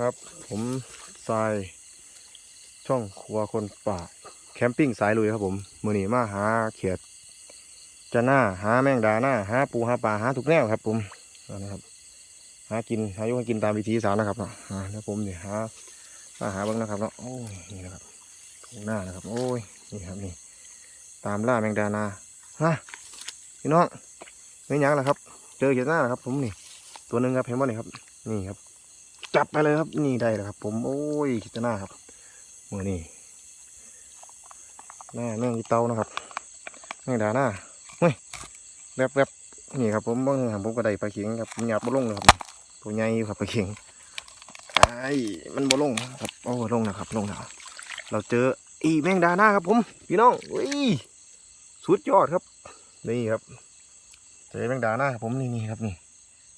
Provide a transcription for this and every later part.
ครับ ผมทรายช่องครัวคนป่า แคมปิ้งสายลุยครับผมมือนีมาหาเขียดจะหน้าหาแมงดาหน้าหาปูหาปลาหาทุกแนวครับ ผมนะครับ หากินหาอยุให้กินตามวิธีสารนะครับเนาะอ่าแล้วผมเนี่ยหามาหาบ้างนะครับเนาะโอ้ยนี่นะครับตรงหน้านะครับ โอ้ยนี่ครับนี่ ตามล่าแมงดานาฮะพี่น้องไม่ยั้งแล้วครับ เจอเขียดหน้าแล้วครับ ผมนี่ ตัวหนึ่งครับเห็นไหมนี่ครับ นี่ครับ จับไปเลยครับ นี่ได้แล้วครับ ผมโอ้ยคิดหน้าครับมือนี่หน้าแม่งอีเตานะครับแม่งดาหน้าเฮ้ยแวบแวบนี่ครับผมบางหางผมก็ได้ปลาเข็งครับผมหยาบบ่ลงเลยครับตัวใหญ่อยู่ครับปลาเข็งไอ้มันบ่ลงครับโอ้ลงนะครับลงแล้วเราเจออีแมงดาหน้าครับ ผมพี่น้องอุ้ยสุดยอดครับ นี่ครับเจอแมงดาหน้าครับผมนี่นี่ครับนี่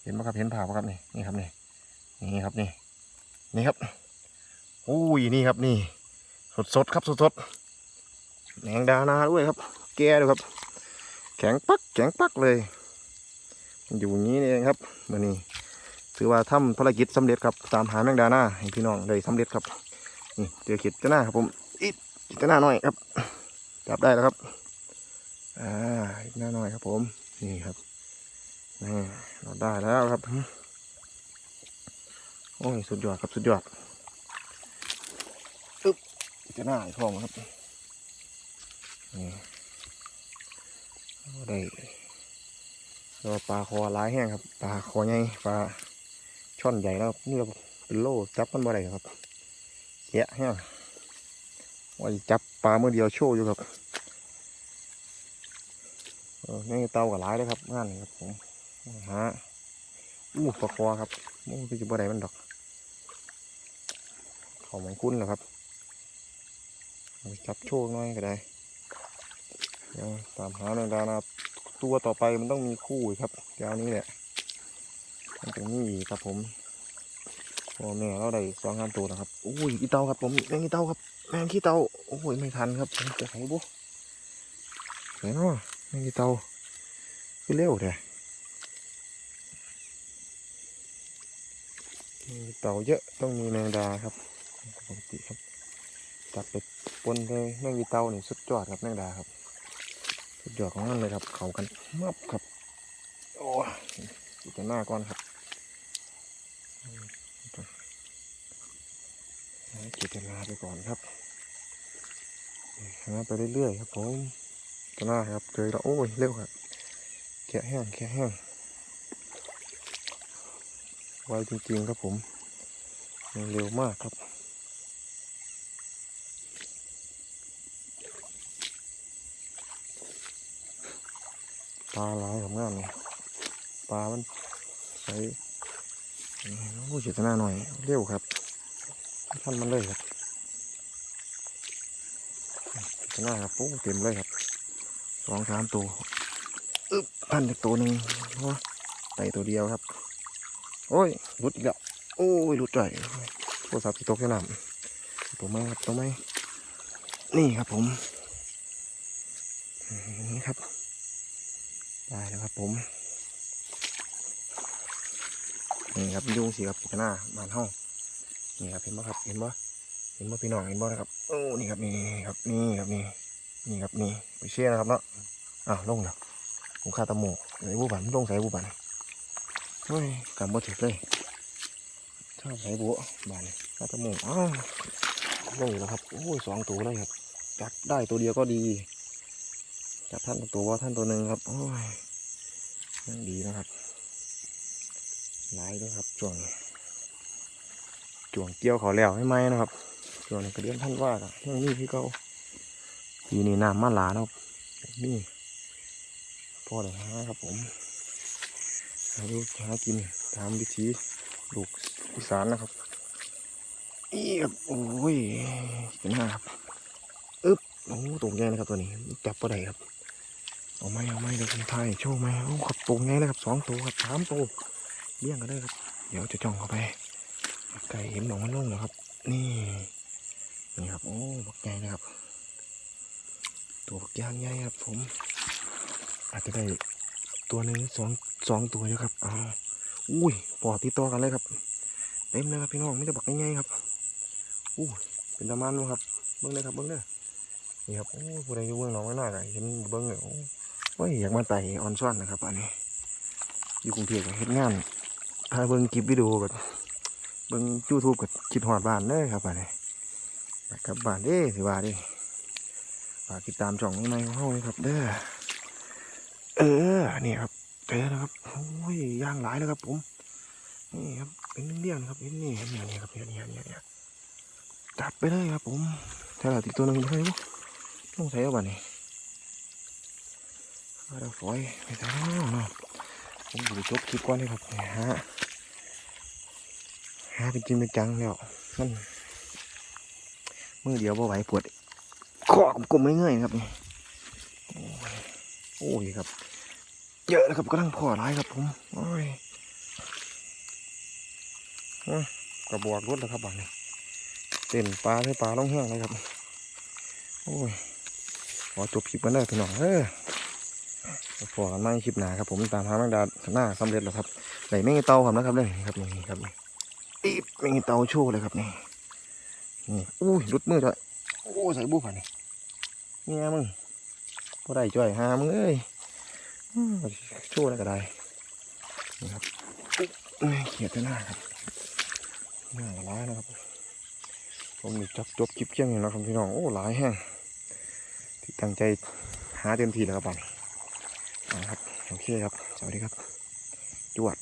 เห็นไหมครับเห็นผ่าปะครับนี่นี่ครับนี่ นี่ครับนี่นี่ครับอุ้ยนี่ครับนี่ สดสดครับสดสดแหงดานาด้วยครับ แก่ด้วยครับ แข็งปักแข็งปักเลยมันอยู่อย่างนี้นี่เองครับมื่อนี้ถือว่าทำภารกิจสำเร็จครับตามหาแมงดานาให้พี่น้องได้สำเร็จครับนี่เจอขีดจะหน้าครับผมอีกขีดจะหน้าหน่อยครับจับได้แล้วครับอ่าขีดหน้าหน่อยครับผมนี่ครับนี่เราได้แล้วครับ โอ้ย สุดยอดครับ สุดยอดอึ๊บจะหน้าอีกทองครับนี่เอาได้แล้วปลาคอร้ายแห้งครับ ปลาคอใหญ่ปลาช่อนใหญ่แล้วครับนี่เราเป็นโล่จับมันบ่ได้ครับแยะแห้งว่าสิจับปลาเมื่อเดียวโชว์อยู่ครับเออนี่เตากับร้ายเลยครับงานนี้ครับผมฮะ อู้ปลาคอครับมันเป็นจุดบ่ได้มันดอกเขามันคุ้นเหรอครับจับโชว์หน่อยก็ได้เดี๋ยวตามหาแมงดานาตัวต่อไปมันต้องมีคู่ครับเดี๋ยวนี้แหละมันตรงนี้ครับผมพ่อแม่เราได้สองงานตัวนะครับอุ้ยอีเตาครับผมแมงอีเตาครับแมงขี้เตาโอ้ยไม่ทันครับจะไหนบุไหนเนาะแมงขี้เตาคือเร็วแท้ มีเต่าเยอะต้องมีแมงดาครับปกติครับจับไปปนเลยแมงวีเต่านี่สุดยอดครับแมงดาครับ สุดยอดของมันเลยครับ เขากันมับครับ โอ้ยดูแต่หน้าก่อนครับเก็บเวลาไปก่อนครับหาไปเรื่อยๆครับผมตัวหน้าครับเจอแล้วโอ้ยเร็วครับแกะแห้งแกะแห้ง ไวจริงๆครับผมมันเร็วมากครับ ปลาหลายของงานเลยปลามันใช้โอ้เจตนาหน่อย เร็วครับท่านมันเลยครับเจตนาครับโอ้เต็มเลยครับสองสามตัวอึ๊บพันอีกตัวหนึ่งว้าไตตัวเดียวครับ โอ้ยหลุดอีกแล้ว โอ้ยหลุดใจโทรศัพท์ที่ตกแค่น้ำตัวไม้ครับตัวไม้นี่ครับผมนี่ครับได้แล้วครับผมนี่ครับยุงสีครับกหน้าบานห้องนี่ครับเห็นไหมครับเห็นบ่เห็นบ่พี่น้องเห็นบ่นะครับโอ้นี่ครับนี่ครับนี่ครับนี่นี่ครับนี่ไปเชี่ยนะครับเนาะอ้าวลงแล้วผมฆ่าตะหมูไอ้บูบันลงใส่บูบัน เฮ้ยกำบ่ถึกเลยชอบใส่บัวบานกระตะมูอ้าวลงแล้วครับ โอ้ยสองตัวเลยครับ จับได้ตัวเดียวก็ดี จับท่านตัวว่าท่านตัวหนึ่งครับ โอ้ยยังดีนะครับหลายด้วยครับจ่วงจ่วงเกี่ยวเขาแล้วให้ไหมนะครับจ่วงนี้กระเดียนท่านว่าอะยังนี่พี่เขาปีนี้น้ำมาหลานะครับนี่พอเลยนะครับผม หาดูหากินตามวิธีลูกอีสานนะครับอีครับโอ้ยเป็นหน้าครับอึ๊บโอ้ตัวใหญ่นะครับตัวนี้จับปลาได้ครับเอาไหมเอาไหมเดี๋ยวผมถ่ายโชว์ไหมโอ้ครับตัวใหญ่เลยครับสองตัวครับสามตัวเลี้ยงกันได้ครับ เดี๋ยวจะจ้องเข้าไปไก่เห็นหนองมันลงแล้วครับ นี่นี่ครับโอ้บักใหญ่นะครับ ตัวบักย่างใหญ่ครับผม อาจจะได้ ตัวหนึ่งสองสองตัวอยู่ครับอ้าวอุ้ยปอดติดต่อกันเลยครับเต็มเลยครับพี่น้องไม่ได้บอกง่ายๆครับอู้เป็นตะมันครับเบิ้งเลยครับเบิ้งเด้อนี่ครับโอ้ผู้ใดอยู่เบื้องหนองไม่น่าก็เห็นเบิ้งเลยโอ้โอ้ยอยากมาไต่ออนซ่อนนะครับอันนี้อยู่กรุงเทพเฮ็ดงานถ้าเบิ้งคลิปวิดีโอก็เบิ้งยูทูบก็คิดหอดบ้านเลยครับอันนี้อยากกลับบ้านเด้สิว่าเดิฝากติดตามช่องใหม่ๆของเฮาเลยครับเด้อ เออนี่ครับเจอแล้วครับโอ้ยย่างหลายแล้วครับ ผม นี่ครับเป็นเรื่องครับเห็นนี่เห็นนี่นี่ครับเนี่ยเนี่ยเนี่ยจัดไปเลยครับ ผมถ้าเราติดตัวหนึงไม่ใช่ปะต้องใช้เอาบ้านี่เอาเราฝอยไปใส่แล้วเนะผมดูจบคลิปก่อนเลยครับเนี่ยฮะฮะเป็นจริงเป็นจังแล้วมันมือเดียวพอไหวปวดคอกลมๆเงื่อยครับนี่ย โอ้ยครับ เยอะนะครับกำลังพอร้ายครับผมโอ้ยกระบอกรถแล้วครับบัดนี้เต้นปลาให้ปลาล่องแห้งเลยครับ โอ้ยขอจบคลิปกันได้พี่น้องเออพอกันไม่คลิปหนาครับผมตามทาแมงดาหน้าสำเร็จแล้วครับไหลไม่เตาครับนะครับเลยครับนี่ครับนี่อีบไม่เตาโชว์เลยครับนี่นี่อุ้ยรุดมือด้วยโอ้ใส่บุ้ผ่านนี่เนี่ยมึง พอได้จ่อยหามเอ้ยอื้อโชว์แล้วก็ได้นี่ครับเขียดจะหน้าครับหน้าร้ายนะครับผมนี่จับจบคลิปเที่ยงอยู่นะครับพี่น้องโอ้หลายแห้งที่ตั้งใจหาเต็มที่แล้วครับบัดนะครับโอเคครับสวัสดีครับจวด